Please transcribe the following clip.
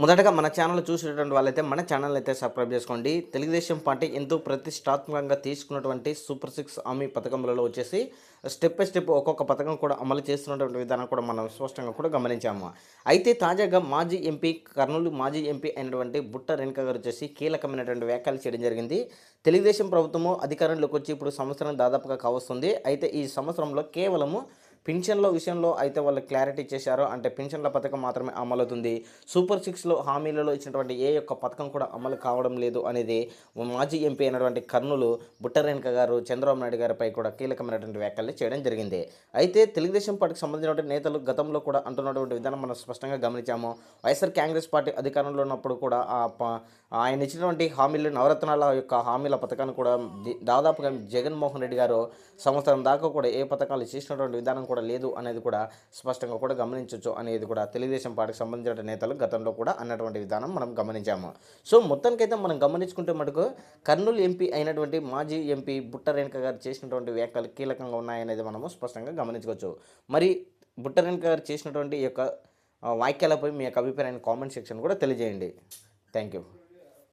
మొదటగా మన ఛానల్ చూసేటువంటి వాళ్ళైతే మన ఛానల్ అయితే సబ్స్క్రైబ్ చేసుకోండి. తెలుగుదేశం పార్టీ ఎంతో ప్రతిష్టాత్మకంగా తీసుకున్నటువంటి సూపర్ సిక్స్ హామీ పథకములలో వచ్చేసి స్టెప్ బై స్టెప్ ఒక్కొక్క పథకం కూడా అమలు చేస్తున్నటువంటి విధానం కూడా మనం స్పష్టంగా కూడా గమనించాము. అయితే తాజాగా మాజీ ఎంపీ కర్నూలు మాజీ ఎంపీ అయినటువంటి బుట్ట రేణుక గారు వచ్చేసి కీలకమైనటువంటి వ్యాఖ్యలు చేయడం జరిగింది. తెలుగుదేశం ప్రభుత్వము అధికారంలోకి వచ్చి ఇప్పుడు సంవత్సరం దాదాపుగా కావస్తుంది. అయితే ఈ సంవత్సరంలో కేవలము పింఛన్ల విషయంలో అయితే వాళ్ళు క్లారిటీ చేశారో. అంటే పింఛన్ల పథకం మాత్రమే అమలవుతుంది. సూపర్ సిక్స్లో హామీలలో ఇచ్చినటువంటి ఏ యొక్క పథకం కూడా అమలు కావడం లేదు అనేది మాజీ ఎంపీ అయినటువంటి కర్నూలు బుట్టరేణుక గారు చంద్రబాబు నాయుడు గారిపై కూడా కీలకమైనటువంటి వ్యాఖ్యలు చేయడం జరిగింది. అయితే తెలుగుదేశం పార్టీకి సంబంధించినటువంటి నేతలు గతంలో కూడా అంటున్నటువంటి విధానం మనం స్పష్టంగా గమనించాము. వైఎస్ఆర్ కాంగ్రెస్ పార్టీ అధికారంలో ఉన్నప్పుడు కూడా ఆ ఆయన ఇచ్చినటువంటి హామీలు నవరత్నాల యొక్క హామీల పథకాన్ని కూడా దాదాపుగా జగన్మోహన్ రెడ్డి గారు సంవత్సరం దాకా కూడా ఏ పథకాలు చేసినటువంటి విధానం కూడా లేదు అనేది కూడా స్పష్టంగా కూడా గమనించవచ్చు అనేది కూడా తెలుగుదేశం పార్టీకి సంబంధించిన నేతలు గతంలో కూడా అన్నటువంటి విధానం మనం గమనించాము. సో మొత్తానికైతే మనం గమనించుకుంటే మటుకు కర్నూలు ఎంపీ అయినటువంటి మాజీ ఎంపీ బుట్ట రేణుక గారు చేసినటువంటి వ్యాఖ్యలు కీలకంగా ఉన్నాయనేది మనము స్పష్టంగా గమనించవచ్చు మరి బుట్ట రేణుక గారు చేసినటువంటి ఈ యొక్క వాక్యాలపై మీ యొక్క అభిప్రాయాన్ని కామెంట్ సెక్షన్ కూడా తెలియజేయండి. Thank you.